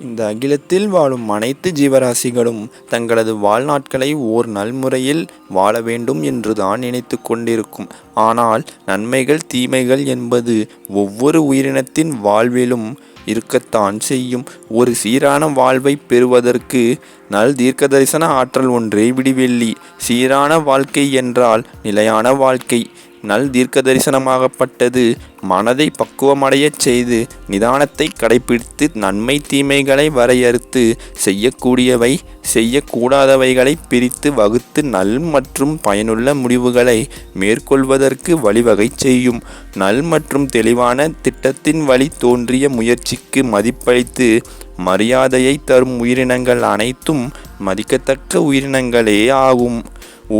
இந்த அகிலத்தில் வாழும் அனைத்து ஜீவராசிகளும் தங்களது வாழ்நாட்களை ஓர் நல்முறையில் வாழ வேண்டும் என்றுதான் நினைத்து கொண்டிருக்கும். ஆனால் நன்மைகள் தீமைகள் என்பது ஒவ்வொரு உயிரினத்தின் வாழ்விலும் இருக்கத்தான் செய்யும். ஒரு சீரான வாழ்வை பெறுவதற்கு நல் தீர்க்க தரிசன ஆற்றல் ஒன்றே விடிவெள்ளி. சீரான வாழ்க்கை என்றால் நிலையான வாழ்க்கை. நல் தீர்க்க தரிசனமாகப்பட்டது மனதை பக்குவமடையச் செய்து நிதானத்தை கடைபிடித்து நன்மை தீமைகளை வரையறுத்து செய்யக்கூடியவை செய்யக்கூடாதவைகளை பிரித்து வகுத்து நல் மற்றும் பயனுள்ள முடிவுகளை மேற்கொள்வதற்கு வழிவகை செய்யும். நல் மற்றும் தெளிவான திட்டத்தின் வழி தோன்றிய முயற்சிக்கு மதிப்பளித்து மரியாதையை தரும் உயிரினங்கள் அனைத்தும் மதிக்கத்தக்க உயிரினங்களே ஆகும்.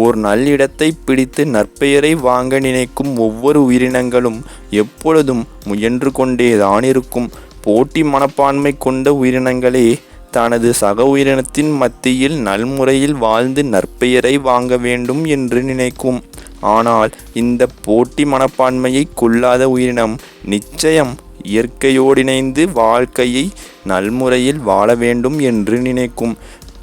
ஓர் நல்லிடத்தை பிடித்து நற்பெயரை வாங்க நினைக்கும் ஒவ்வொரு உயிரினங்களும் எப்பொழுதும் முயன்று கொண்டேதான் இருக்கும். போட்டி மனப்பான்மை கொண்ட உயிரினங்களே தனது சக உயிரினத்தின் மத்தியில் நல்முறையில் வாழ்ந்து நற்பெயரை வாங்க வேண்டும் என்று நினைக்கும். ஆனால் இந்த போட்டி மனப்பான்மையை கொள்ளாத உயிரினம் நிச்சயம் இயற்கையோடிணைந்து வாழ்க்கையை நல்முறையில் வாழ வேண்டும் என்று நினைக்கும்.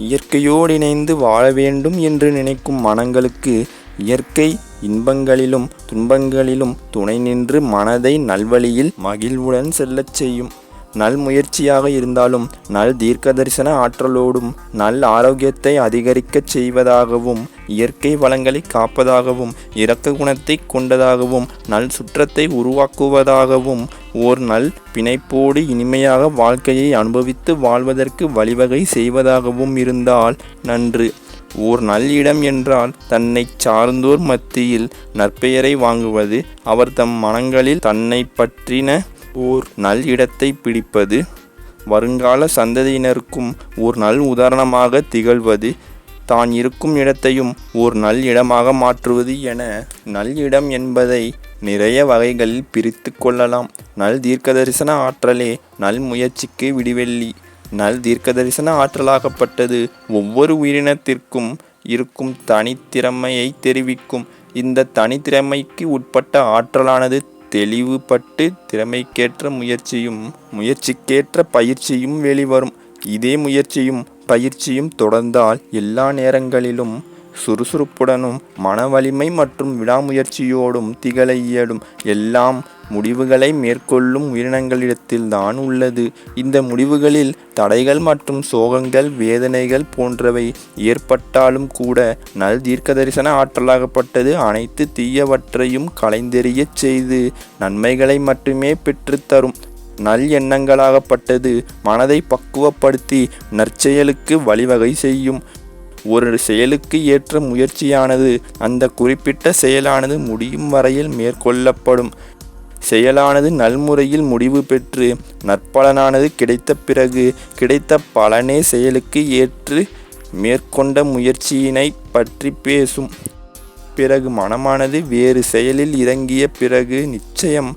இயற்கையோடு இணைந்து வாழ வேண்டும் என்று நினைக்கும் மனங்களுக்கு இயற்கை இன்பங்களிலும் துன்பங்களிலும் துணை நின்று மனதை நல்வழியில் மகிழ்வுடன் செல்லச் செய்யும். நல் முயற்சியாக இருந்தாலும் நல் தீர்க்க தரிசன ஆற்றலோடும் நல் ஆரோக்கியத்தை அதிகரிக்கச் செய்வதாகவும் இயற்கை வளங்களை காப்பதாகவும் இரக்க குணத்தை கொண்டதாகவும் நல் சுற்றத்தை உருவாக்குவதாகவும் ஓர் நல் பிணைப்போடு இனிமையாக வாழ்க்கையை அனுபவித்து வாழ்வதற்கு வழிவகை செய்வதாகவும் இருந்தால் நன்று. ஓர் நல் இடம் என்றால் தன்னை சார்ந்தோர் மத்தியில் நற்பெயரை வாங்குவது அவர் தம் மனங்களில் தன்னை பற்றின ஓர் நல் இடத்தை பிடிப்பது வருங்கால சந்ததியினருக்கும் ஓர் நல் உதாரணமாக திகழ்வது தான் இருக்கும் இடத்தையும் ஓர் நல் இடமாக மாற்றுவது என நல் இடம் என்பதை நிறைய வகைகளில் பிரித்து கொள்ளலாம். நல் தீர்க்கதரிசன ஆற்றலே நல் முயற்சிக்கு விடிவெள்ளி. நல் தீர்க்கதரிசன ஆற்றலாகப்பட்டது ஒவ்வொரு உயிரினத்திற்கும் இருக்கும் தனித்திறமையை தெரிவிக்கும். இந்த தனித்திறமைக்கு உட்பட்ட ஆற்றலானது தெளிவுபட்டு திறமைக்கேற்ற முயற்சியும் முயற்சிக்கேற்ற பயிற்சியும் வெளிவரும். இதே முயற்சியும் பயிற்சியும் தொடர்ந்தால் எல்லா நேரங்களிலும் சுறுசுறுப்புடனும் மன வலிமை மற்றும் விடாமுயற்சியோடும் திகழ இயலும். எல்லாம் முடிவுகளை மேற்கொள்ளும் உயிரினங்களிடத்தில் தான் உள்ளது. இந்த முடிவுகளில் தடைகள் மற்றும் சோகங்கள் வேதனைகள் போன்றவை ஏற்பட்டாலும் கூட நல் தீர்க்க தரிசன ஆற்றலாகப்பட்டது. அனைத்து தீயவற்றையும் கலைந்தெறியச் செய்து நன்மைகளை மட்டுமே பெற்றுத்தரும். நல் எண்ணங்களாகப்பட்டது மனதை பக்குவப்படுத்தி நற்செயலுக்கு வழிவகை செய்யும். ஒரு செயலுக்கு ஏற்ற முயற்சியானது அந்த குறிப்பிட்ட செயலானது முடியும் வரையில் மேற்கொள்ளப்படும். செயலானது நல்முறையில் முடிவு பெற்று நற்பலனானது கிடைத்த பிறகு கிடைத்த பலனே செயலுக்கு ஏற்று மேற்கொண்ட முயற்சியினை பற்றி பேசும். பிறகு மனமானது வேறு செயலில் இறங்கிய பிறகு நிச்சயம்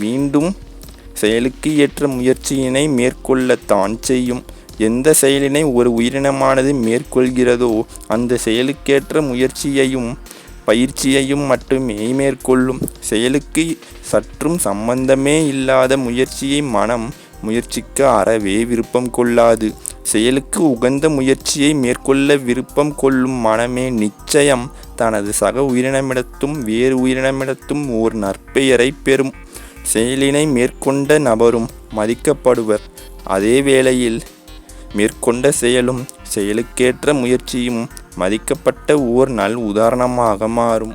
மீண்டும் செயலுக்கு ஏற்ற முயற்சியினை மேற்கொள்ளத்தான் செய்யும். எந்த செயலினை ஒரு உயிரினமானது மேற்கொள்கிறதோ அந்த செயலுக்கேற்ற முயற்சியையும் பயிற்சியையும் மட்டுமே மேற்கொள்ளும். செயலுக்கு சற்றும் சம்பந்தமே இல்லாத முயற்சியை மனம் முயற்சிக்க அறவே விருப்பம் கொள்ளாது. செயலுக்கு உகந்த முயற்சியை மேற்கொள்ள விருப்பம் கொள்ளும் மனமே நிச்சயம். தனது சக உயிரினமிடத்தும் வேறு உயிரினமிடத்தும் ஓர் நற்பெயரை பெறும். செயலினை மேற்கொண்ட நபரும் மதிக்கப்படுவர். அதே வேளையில் மேற்கொண்ட செயலும் செயலுக்கேற்ற முயற்சியும் மதிக்கப்பட்ட ஓர் நல் உதாரணமாக மாறும்.